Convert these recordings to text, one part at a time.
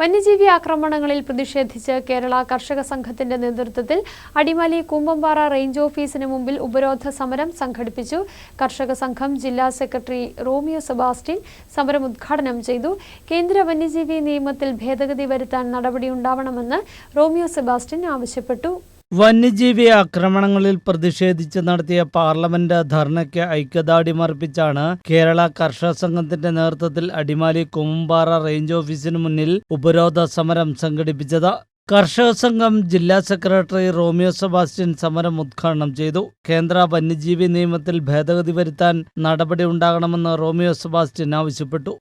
വന്യജീവി ആക്രമണങ്ങളിൽ പ്രതിഷേധിച്ച് കേരള കർഷക സംഘത്തിന്റെ നേതൃത്വത്തിൽ അടിമാലി കുമ്പമ്പാറ റേഞ്ച് ഓഫീസിന് മുമ്പിൽ ഉപരോധ സമരം സംഘടിപ്പിച്ചു. കർഷക സംഘം ജില്ലാ സെക്രട്ടറി റോമിയോ സെബാസ്റ്റ്യൻ സമരം ഉദ്ഘാടനം ചെയ്തു. കേന്ദ്ര വന്യജീവി നിയമത്തിൽ ഭേദഗതി വരുത്താൻ നടപടിയുണ്ടാവണമെന്ന് റോമിയോ സെബാസ്റ്റ്യൻ ആവശ്യപ്പെട്ടു. വന്യജീവി ആക്രമണങ്ങളിൽ പ്രതിഷേധിച്ച് നടത്തിയ പാർലമെന്റ് ധർണയ്ക്ക് ഐക്യദാടിമർപ്പിച്ചാണ് കേരള കർഷക സംഘത്തിന്റെ നേതൃത്വത്തിൽ അടിമാലി കുമ്പാറ റേഞ്ച് ഓഫീസിന് മുന്നിൽ ഉപരോധ സമരം സംഘടിപ്പിച്ചത്. കർഷക സംഘം ജില്ലാ സെക്രട്ടറി റോമിയോ സെബാസ്റ്റ്യൻ സമരം ഉദ്ഘാടനം ചെയ്തു. കേന്ദ്ര വന്യജീവി നിയമത്തിൽ ഭേദഗതി വരുത്താൻ നടപടി ഉണ്ടാകണമെന്ന് റോമിയോ സെബാസ്റ്റ്യൻ ആവശ്യപ്പെട്ടു.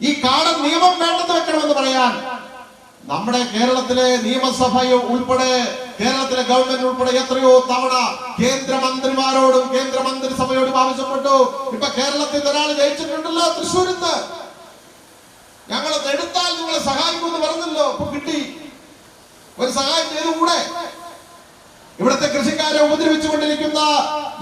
ഈ നിയമം വേണ്ടെന്ന് പറയാൻ നമ്മുടെ കേരളത്തിലെ നിയമസഭ ഉൾപ്പെടെ കേരളത്തിലെ ഗവൺമെന്റ് ഉൾപ്പെടെ എത്രയോ തവണ കേന്ദ്രമന്ത്രിമാരോടും കേന്ദ്രമന്ത്രിസഭയോടും ആവശ്യപ്പെട്ടു. ഇപ്പൊ കേരളത്തിൽ ഒരാൾ ജയിച്ചിട്ടുണ്ടല്ലോ തൃശ്ശൂരിൽ നിന്ന് ഞങ്ങൾ എടുത്താൽ നിങ്ങളെ സഹായിക്കുമെന്ന് പറഞ്ഞല്ലോ. ഇപ്പൊ കിട്ടി. ഒരു സഹായം ചെയ്തുകൂടെ? ഇവിടുത്തെ കൃഷിക്കാരെ ഉപദ്രവിച്ചുകൊണ്ടിരിക്കുന്ന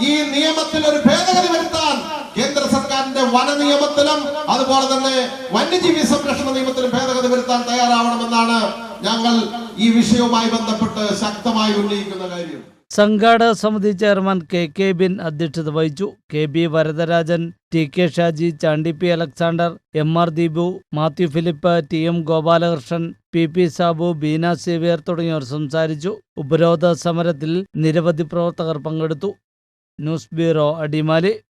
ഈ നിയമത്തിൽ ഒരു ഭേദഗതി വരുത്താൻ കേന്ദ്ര സർക്കാരിന്റെ വന നിയമത്തിലും അതുപോലെ തന്നെ വന്യജീവി സംരക്ഷണ നിയമത്തിലും ഭേദഗതി വരുത്താൻ തയ്യാറാവണമെന്നാണ് ഞങ്ങൾ ഈ വിഷയവുമായി ബന്ധപ്പെട്ട് ശക്തമായി ഉന്നയിക്കുന്ന കാര്യം. സംഘാടക സമിതി ചെയർമാൻ കെ കെ ബിൻ അധ്യക്ഷത വഹിച്ചു. K B Varadarajan T K Shaji Chandy P Alexander M R Deepu Mathew Philip T M Gopalakrishnan P P Sabu Beena Xavier തുടങ്ങിയവർ സംസാരിച്ചു. ഉപരോധ സമരത്തിൽ നിരവധി പ്രവർത്തകർ പങ്കെടുത്തു. News bureau Adimali.